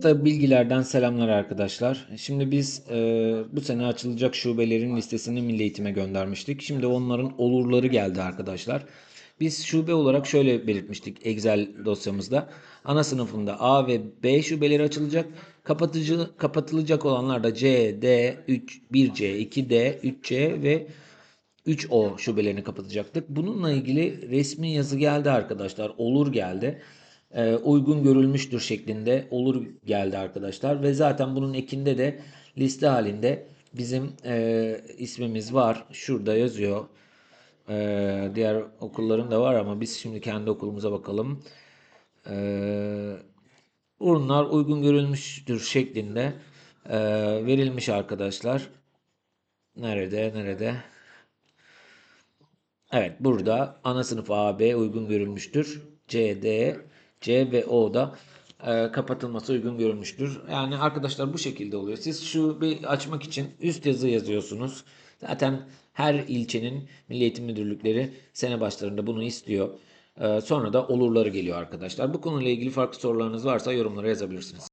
Kısa bilgilerden selamlar arkadaşlar. Şimdi biz e, bu sene açılacak şubelerin listesini Milli Eğitim'e göndermiştik. Şimdi onların olurları geldi arkadaşlar. Biz şube olarak şöyle belirtmiştik Excel dosyamızda. Ana sınıfında A ve B şubeleri açılacak. Kapatıcı kapatılacak olanlar da C, D, 3, 1C, 2D, 3C ve 3O şubelerini kapatacaktık. Bununla ilgili resmi yazı geldi arkadaşlar. Olur geldi. Ee, uygun görülmüştür şeklinde olur geldi arkadaşlar. Ve zaten bunun ekinde de liste halinde bizim e, ismimiz var. Şurada yazıyor. Ee, diğer okulların da var ama biz şimdi kendi okulumuza bakalım. Ee, bunlar uygun görülmüştür şeklinde e, verilmiş arkadaşlar. Nerede? Nerede? Evet burada ana sınıf A, B uygun görülmüştür. C, D, C ve O da e, kapatılması uygun görülmüştür. Yani arkadaşlar bu şekilde oluyor. Siz şu bir açmak için üst yazı yazıyorsunuz. Zaten her ilçenin Milli Eğitim Müdürlükleri sene başlarında bunu istiyor. E, sonra da olurları geliyor arkadaşlar. Bu konuyla ilgili farklı sorularınız varsa yorumlara yazabilirsiniz.